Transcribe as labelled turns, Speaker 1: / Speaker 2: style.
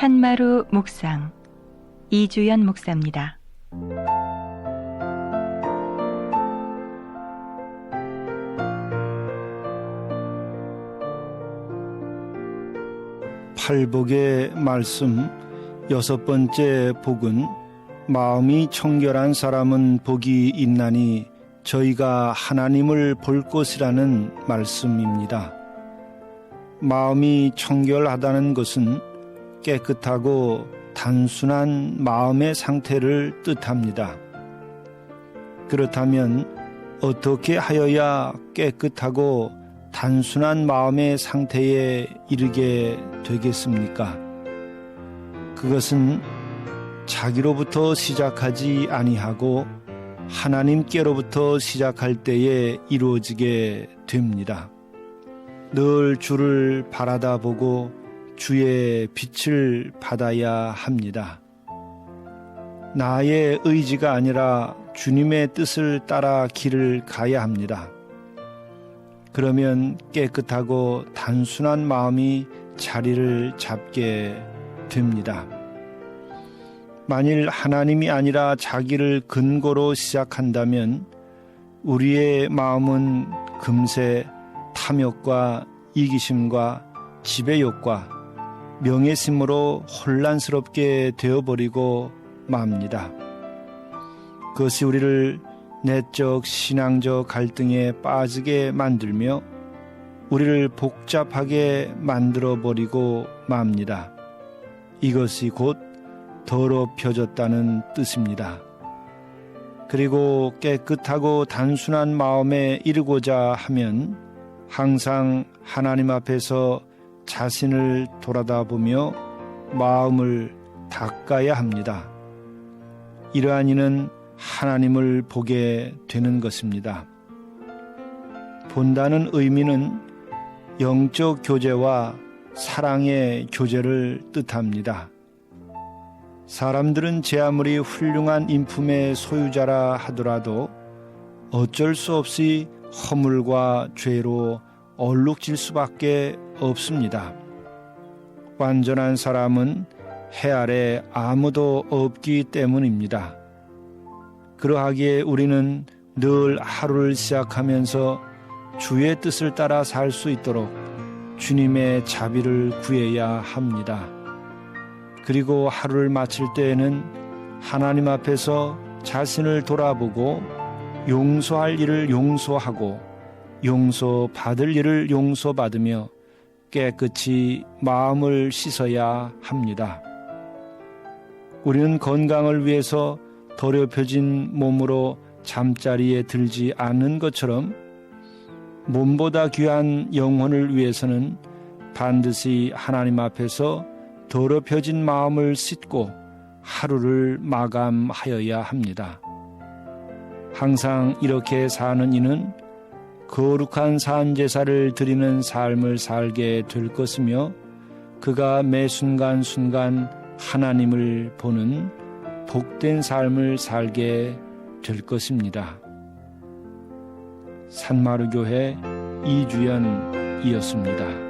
Speaker 1: 산마루 묵상 이주연 목사입니다.
Speaker 2: 팔복의 말씀 여섯 번째 복은 마음이 청결한 사람은 복이 있나니 저희가 하나님을 볼 것이라는 말씀입니다. 마음이 청결하다는 것은 깨끗하고 단순한 마음의 상태를 뜻합니다. 그렇다면 어떻게 하여야 깨끗하고 단순한 마음의 상태에 이르게 되겠습니까? 그것은 자기로부터 시작하지 아니하고 하나님께로부터 시작할 때에 이루어지게 됩니다. 늘 주를 바라다 보고 주의 빛을 받아야 합니다. 나의 의지가 아니라 주님의 뜻을 따라 길을 가야 합니다. 그러면 깨끗하고 단순한 마음이 자리를 잡게 됩니다. 만일 하나님이 아니라 자기를 근거로 시작한다면 우리의 마음은 금세 탐욕과 이기심과 지배욕과 명예심으로 혼란스럽게 되어버리고 맙니다. 그것이 우리를 내적 신앙적 갈등에 빠지게 만들며 우리를 복잡하게 만들어 버리고 맙니다. 이것이 곧 더럽혀졌다는 뜻입니다. 그리고 깨끗하고 단순한 마음에 이르고자 하면 항상 하나님 앞에서 자신을 돌아다 보며 마음을 닦아야 합니다. 이러한 이는 하나님을 보게 되는 것입니다. 본다는 의미는 영적 교제와 사랑의 교제를 뜻합니다. 사람들은 제 아무리 훌륭한 인품의 소유자라 하더라도 어쩔 수 없이 허물과 죄로 얼룩질 수밖에 없습니다. 완전한 사람은 해 아래 아무도 없기 때문입니다. 그러하기에 우리는 늘 하루를 시작하면서 주의 뜻을 따라 살 수 있도록 주님의 자비를 구해야 합니다. 그리고 하루를 마칠 때에는 하나님 앞에서 자신을 돌아보고 용서할 일을 용서하고 용서받을 일을 용서받으며 깨끗이 마음을 씻어야 합니다. 우리는 건강을 위해서 더럽혀진 몸으로 잠자리에 들지 않는 것처럼 몸보다 귀한 영혼을 위해서는 반드시 하나님 앞에서 더럽혀진 마음을 씻고 하루를 마감하여야 합니다. 항상 이렇게 사는 이는 거룩한 산 제사를 드리는 삶을 살게 될 것이며 그가 매 순간순간 하나님을 보는 복된 삶을 살게 될 것입니다. 산마루 교회 이주연이었습니다.